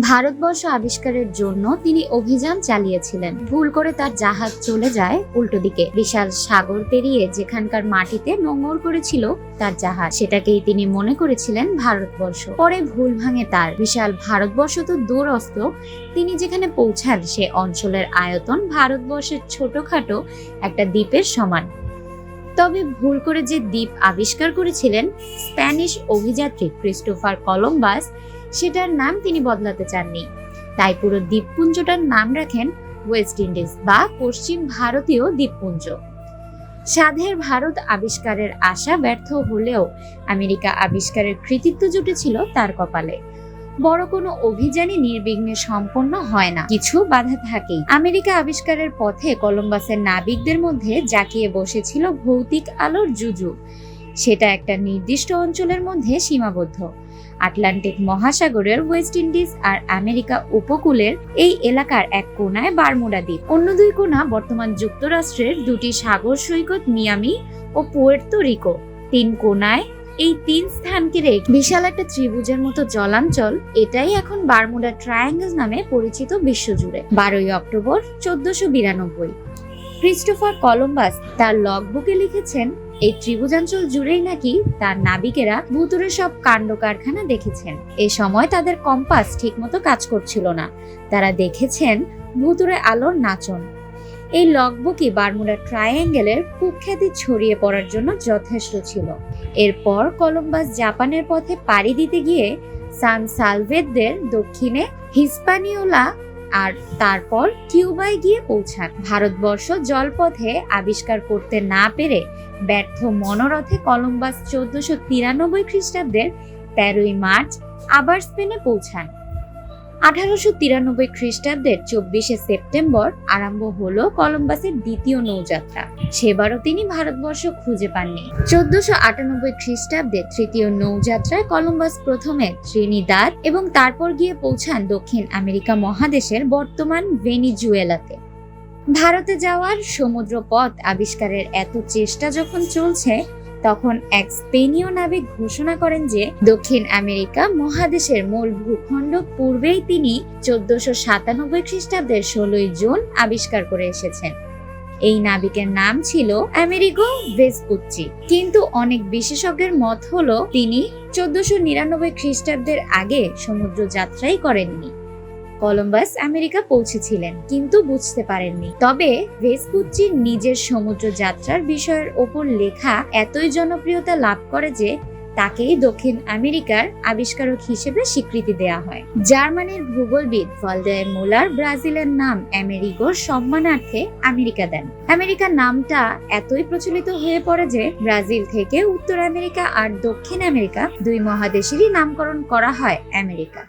ভারতবর্ষ আবিষ্কারের জন্য তিনি অভিযান চালিয়েছিলেন। ভুল করে তার জাহাজ চলে যায় উল্টো দিকে। বিশাল সাগর পেরিয়ে যেখানকার মাটিতে নোঙর করেছিল তার জাহাজ। সেটাকেই তিনি মনে করেছিলেন ভারতবর্ষ। পরে ভুল ভাঙে তার। বিশাল ভারতবর্ষ তো দূরস্থ তিনি যেখানে পৌঁছান, সে অঞ্চলের আয়তন ভারতবর্ষের ছোটখাটো একটা দ্বীপের সমান। তবে ভুল করে যে দ্বীপ আবিষ্কার করেছিলেন, স্প্যানিশ অভিযাত্রী ক্রিস্টোফার কলম্বাস সেটার নাম তিনি বদলাতে চাননি। তাই পুরো দ্বীপপুঞ্জটার নাম রাখেন ওয়েস্ট ইন্ডিজ বা পশ্চিম ভারতীয় দ্বীপপুঞ্জ। সাধের ভারত আবিষ্কারের আশা ব্যর্থ হলেও আমেরিকা আবিষ্কারের কৃতিত্ব জুটেছিল তার কপালে। বড় কোনো অভিযানই নির্বিঘ্নে সম্পন্ন হয় না। কিছু বাধা থাকেই। আমেরিকা আবিষ্কারের পথে কলম্বাসের নাবিকদের মধ্যে জাকিয়ে বসেছিল ভৌতিক আলোর জুজু। সেটা একটা নির্দিষ্ট অঞ্চলের মধ্যে সীমাবদ্ধ। আটলান্টিক মহাসাগরের ওয়েস্ট ইন্ডিজ আর আমেরিকা উপকূলের এই এলাকার এক কোনায় বারমুডা দ্বীপ। অন্য দুই কোনা বর্তমান যুক্তরাষ্ট্রের দুটি সাগর সৈকত মিয়ামি ও পুয়ের্তো রিকো। তিন কোনায় এই তিন স্থানকে রেখে বিশাল একটা ত্রিভুজের মতো জলাঞ্চল, এটাই এখন বারমুডা ট্রায়াঙ্গেল নামে পরিচিত বিশ্বজুড়ে। বারোই অক্টোবর চোদ্দশো বিরানব্বই। ক্রিস্টোফার কলম্বাস তার লগবুকে লিখেছেন এই ত্রিভুজাঞ্চল জুড়েই নাকি তার নাবিকেরা ভুতুরে সব কাণ্ড কারখানা দেখেছেন। এ সময় তাদের কম্পাস ঠিকমতো কাজ করছিল না। তারা দেখেছেন ভুতুরে আলোর নাচন। এই লগবুকই বারমুডা ট্রায়াঙ্গেলের কুখ্যাতি ছড়িয়ে পড়ার জন্য যথেষ্ট ছিল। এরপর কলম্বাস জাপানের পথে পাড়ি দিতে গিয়ে সান সালভেদদের দক্ষিণে হিসপানিওলা আর তারপর কিউবায় গিয়ে পৌঁছান। ভারতবর্ষ জলপথে আবিষ্কার করতে না পেরে ব্যর্থ মনোরথে কলম্বাস চোদ্দশো তিরানব্বই খ্রিস্টাব্দের তেরোই মার্চ আবার স্পেনে পৌঁছান। আঠারোশো তিরানব্বই খ্রিস্টাব্দের চব্বিশে সেপ্টেম্বর আরম্ভ হলো কলম্বাসের দ্বিতীয় নৌযাত্রা। সেবারও তিনি ভারতবর্ষ খুঁজে পাননি। চোদ্দশো আটানব্বই খ্রিস্টাব্দে তৃতীয় নৌযাত্রায় কলম্বাস প্রথমে ত্রিনিদাদ এবং তারপর গিয়ে পৌঁছান দক্ষিণ আমেরিকা মহাদেশের বর্তমান ভেনিজুয়েলাতে। ভারতে যাওয়ার সমুদ্র পথ আবিষ্কারের এত চেষ্টা যখন চলছে তখন এক স্পেনীয় নাবিক ঘোষণা করেন যে দক্ষিণ আমেরিকা মহাদেশের মূল ভূখণ্ড পূর্বেই তিনি চোদ্দশো সাতানব্বই খ্রিস্টাব্দের ষোলোই জুন আবিষ্কার করে এসেছেন। এই নাবিকের নাম ছিল আমেরিগো ভেসপুচ্চি কিন্তু অনেক বিশেষজ্ঞের মত হলো, তিনি চোদ্দশো নিরানব্বই খ্রিস্টাব্দের আগে সমুদ্র যাত্রাই করেননি। কলম্বাস আমেরিকা পৌঁছেছিলেন, কিন্তু বুঝতে পারেননি। তবে ভেসপুচ্চির নিজের সমুদ্র যাত্রার বিষয়ের ওপর লেখা এতই জনপ্রিয়তা লাভ করে যে তাকেই দক্ষিণ আমেরিকার আবিষ্কারক হিসেবে স্বীকৃতি দেয়া হয়। জার্মানির ভূগোলবিদ ভলডায় মোলার ব্রাজিলের নাম আমেরিগোর সম্মানার্থে আমেরিকা দেন। আমেরিকা নামটা এতই প্রচলিত হয়ে পড়ে যে ব্রাজিল থেকে উত্তর আমেরিকা আর দক্ষিণ আমেরিকা দুই মহাদেশেরই নামকরণ করা হয় আমেরিকা।